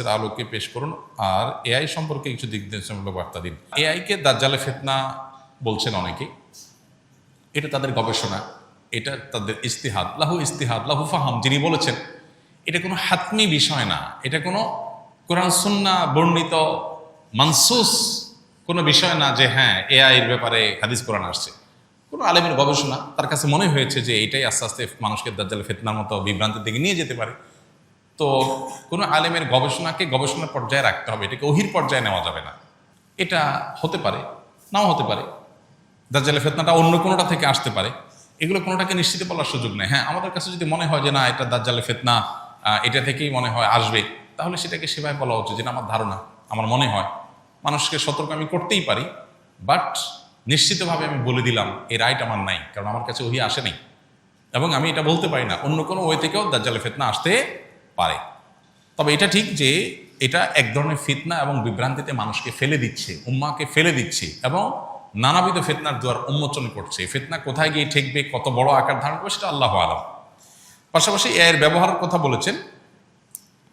এর আলোকে পেশ করুন। আর এআই সম্পর্কে কিছু দিক নির্দেশনামূলক বার্তা দিন। এআইকে দাজ্জালে ফেতনা বলছেন অনেকে এটা তাদের গবেষণা। এটা তাদের ইস্তিহাদ। লাহু ইস্তিহাদ, লাহু ফাহাম যিনি বলেছেন, এটা কোনো হাতমি বিষয় না। এটা কোনো কোরআন সুন্না বর্ণিত মানসুস কোনো বিষয় না যে হ্যাঁ এআই এর ব্যাপারে হাদিস কোরআন আসছে। কোনো আলেমের গবেষণা, তার কাছে মনে হয়েছে যে এটাই আস্তে আস্তে মানুষকে দাজ্জালে ফেতনার মতো বিভ্রান্তির দিকে নিয়ে যেতে পারে। তো কোনো আলেমের গবেষণাকে গবেষণার পর্যায়ে রাখতে হবে, এটাকে ওহির পর্যায়ে নেওয়া যাবে না। এটা হতে পারে, নাও হতে পারে। দাজ্জালের ফেতনাটা অন্য কোনোটা থেকে আসতে পারে। এগুলো কোনোটাকে নিশ্চিত বলার সুযোগ নেই। হ্যাঁ আমাদের কাছে যদি মনে হয় যে না, এটা দাজ্জালের ফেতনা এটা থেকেই মনে হয় আসবে, তাহলে সেটাকে সেভাবে বলা উচিত, যেটা আমার ধারণা, আমার মনে হয়। মানুষকে সতর্ক আমি করতেই পারি, বাট নিশ্চিতভাবে আমি বলে দিলাম, এই রাইট আমার নাই, কারণ আমার কাছে ওহি আসে নাই। এবং আমি এটা বলতে পারি না, অন্য কোনো ওয়ে থেকেও দাজ্জালের ফেতনা আসতে পারে। তবে এটা ঠিক যে এটা এক ধরনের ফিতনা এবং বিভ্রান্তিতে মানুষকে ফেলে দিচ্ছে, উম্মাকে ফেলে দিচ্ছে এবং নানাবিধ ফেতনার দুয়ার উন্মোচন করছে। ফেতনা কোথায় গিয়ে ঠেকবে, কত বড় আকার ধারণ করবে সেটা আল্লাহ আলম। পাশাপাশি এর ব্যবহারের কথা বলেছেন,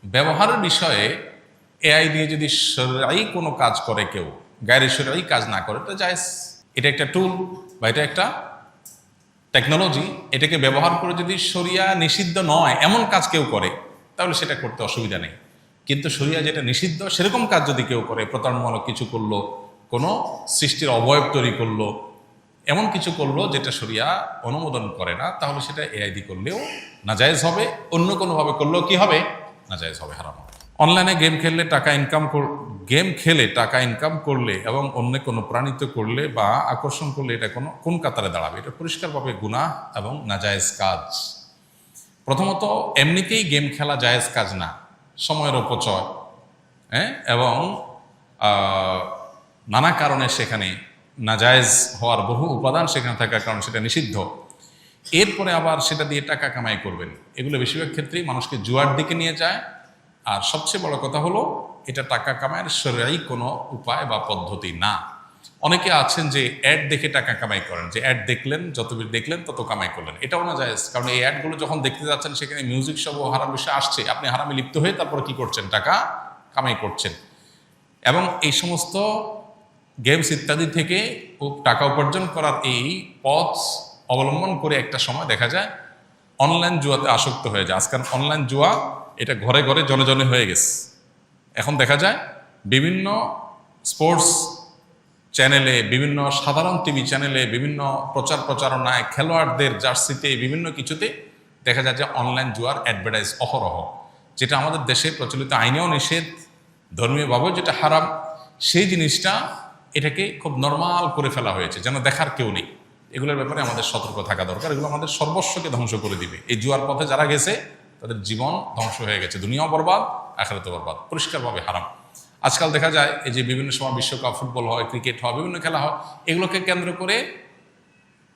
ব্যবহারের বিষয়ে এআই দিয়ে যদি সরাই কোনো কাজ করে কেউ, গায়ের সরাই কাজ না করে তো জায়েজ। এটা একটা টুল বা এটা একটা টেকনোলজি এটাকে ব্যবহার করে যদি শরিয়া নিষিদ্ধ নয়, এমন কাজ কেউ করে তাহলে সেটা করতে অসুবিধা নেই। কিন্তু শরিয়া যেটা নিষিদ্ধ, সেরকম কাজ যদি কেউ করে, প্রতারণামূলক কিছু করল, কোনো সৃষ্টির অবয়ব তৈরি করল, এমন কিছু করল যেটা শরিয়া অনুমোদন করে না, তাহলে সেটা এআইডি করলেও নাজায়েজ হবে, অন্য কোনোভাবে করলেও কি হবে? নাজায়েজ হবে, হারাম। অনলাইনে গেম খেললে টাকা ইনকাম গেম খেলে টাকা ইনকাম করলে এবং অন্য কোনো প্রাণিত করলে বা আকর্ষণ করলে এটা কোনো, কোন কাতারে দাঁড়াবে? এটা পরিষ্কারভাবে গুনাহ এবং নাজায়েজ কাজ। প্রথমত, এমনিতেই গেম খেলা জায়েজ কাজ না। সময়ের অপচয় হ্যাঁ? এবং নানা কারণে সেখানে নাজায়েজ হওয়ার বহু উপাদান সেখানে থাকার কারণে সেটা নিষিদ্ধ। এরপরে আবার সেটা দিয়ে টাকা কামাই করবেন। এগুলো বেশিরভাগ ক্ষেত্রেই মানুষকে জুয়ার দিকে নিয়ে যায়। আর সবচেয়ে বড় কথা হলো, এটা টাকা কামাইয়ের সরাই কোনো উপায় বা পদ্ধতি না। অনেকে আছেন যে অ্যাড দেখে টাকা কামাই করেন, যে অ্যাড দেখলেন, যত দেখলেন, তত কামাই করলেন। এটাও না যায় কারণ এই অ্যাডগুলো যখন দেখতে যাচ্ছেন, সেখানে মিউজিক সব হারাম বিষয় আসছে। আপনি হারামে লিপ্ত হয়ে তারপরে কি করছেন? টাকা কামাই করছেন। এবং এই সমস্ত গেমস ইত্যাদি থেকে টাকা উপার্জন করার এই পথ অবলম্বন করে একটা সময় দেখা যায় অনলাইন জুয়াতে আসক্ত হয়ে যায়। আজকাল অনলাইন জুয়া, এটা ঘরে ঘরে জনে জনে হয়ে গেছে। এখন দেখা যায় বিভিন্ন স্পোর্টস চ্যানেলে বিভিন্ন সাধারণ টিভি চ্যানেলে বিভিন্ন প্রচার প্রচারণায় খেলোয়াড়দের জার্সিতে বিভিন্ন কিছুতে দেখা যায় যে অনলাইন জুয়ার অ্যাডভার্টাইজ অহরহ, যেটা আমাদের দেশে প্রচলিত আইনেও নিষেধ ধর্মীয়ভাবে যেটা হারাম, সেই জিনিসটা এটাকে খুব নর্মাল করে ফেলা হয়েছে, যেন দেখার কেউ নেই। এগুলোর ব্যাপারে আমাদের সতর্ক থাকা দরকার, এগুলো আমাদের সর্বস্বকে ধ্বংস করে দিবে। এই জুয়ার পথে যারা গেছে, তাদের জীবন ধ্বংস হয়ে গেছে, দুনিয়াও বরবাদ আখেরাতে বরবাদ, পরিষ্কারভাবে হারাম। আজকাল দেখা যায় এই যে বিভিন্ন সময় বিশ্বকাপ ফুটবল হয়, ক্রিকেট হয়, বিভিন্ন খেলা হয়, এগুলোকে কেন্দ্র করে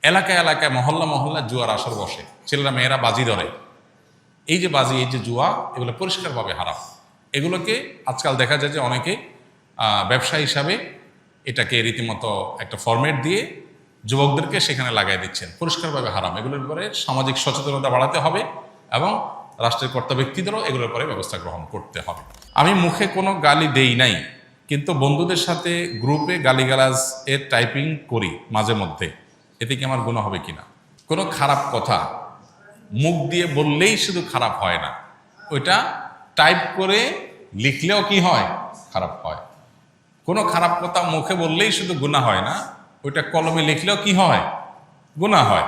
এলাকায় এলাকায় মহল্লা মহল্লা জুয়ার আসর বসে। ছেলেরা মেয়েরা বাজি ধরে। এই যে বাজি, এই যে জুয়া, এগুলো পরিষ্কারভাবে হারাম এগুলোকে আজকাল দেখা যায় যে অনেকে ব্যবসা হিসাবে এটাকে রীতিমতো একটা ফরম্যাট দিয়ে যুবকদেরকে সেখানে লাগাই দিচ্ছেন। পরিষ্কারভাবে হারাম। এগুলোর ব্যাপারে সামাজিক সচেতনতা বাড়াতে হবে এবং রাষ্ট্রের কর্তা ব্যক্তিদেরও এগুলোর পরে ব্যবস্থা গ্রহণ করতে হবে। আমি মুখে কোনো গালি দেই নাই, কিন্তু বন্ধুদের সাথে গ্রুপে গালিগালাজ এর টাইপিং করি মাঝে মধ্যে। এতে কি আমার গুণ হবে কিনা? কোনো খারাপ কথা মুখ দিয়ে বললেই শুধু খারাপ হয় না, ওইটা টাইপ করে লিখলেও কি হয়? খারাপ হয়। কোনো খারাপ কথা মুখে বললেই শুধু গুণা হয় না, ওইটা কলমে লিখলেও কি হয়? গুণা হয়।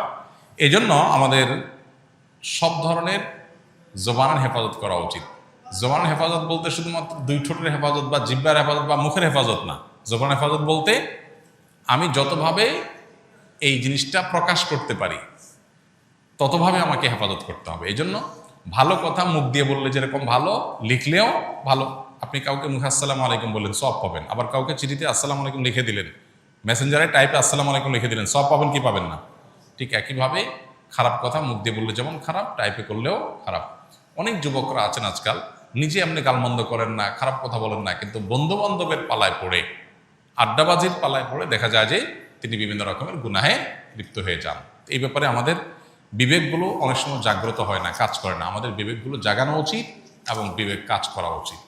এজন্য আমাদের সব ধরনের জবানের হেফাজত করা উচিত। জবানের হেফাজত বলতে শুধুমাত্র দুই ঠোঁটের হেফাজত বা জিব্বার হেফাজত বা মুখের হেফাজত না। জবানের হেফাজত বলতে আমি যতভাবে এই জিনিসটা প্রকাশ করতে পারি, ততভাবে আমাকে হেফাজত করতে হবে। এই জন্য ভালো কথা মুখ দিয়ে বললে যেরকম ভালো, লিখলেও ভালো। আপনি কাউকে মুখে আসসালামু আলাইকুম বললেন সব পাবেন। আবার কাউকে চিঠিতে আসসালামু আলাইকুম লিখে দিলেন, মেসেঞ্জারে টাইপে আসসালামু আলাইকুম লিখে দিলেন সব পাবেন কি পাবেন না। ঠিক একইভাবে খারাপ কথা মুখ দিয়ে বললে যেমন খারাপ, টাইপে করলেও খারাপ। অনেক যুবকরা আছেন আজকাল। নিজে আপনি গালমন্দ করেন না, খারাপ কথা বলেন না, কিন্তু বন্ধু বান্ধবের পালায় পড়ে, আড্ডাবাজির পালায় পড়ে দেখা যায় যে তিনি বিভিন্ন রকমের গুনাহে লিপ্ত হয়ে যান। এই ব্যাপারে আমাদের বিবেকগুলো অনেক সময় জাগ্রত হয় না, কাজ করে না। আমাদের বিবেকগুলো জাগানো উচিত এবং বিবেক কাজ করা উচিত।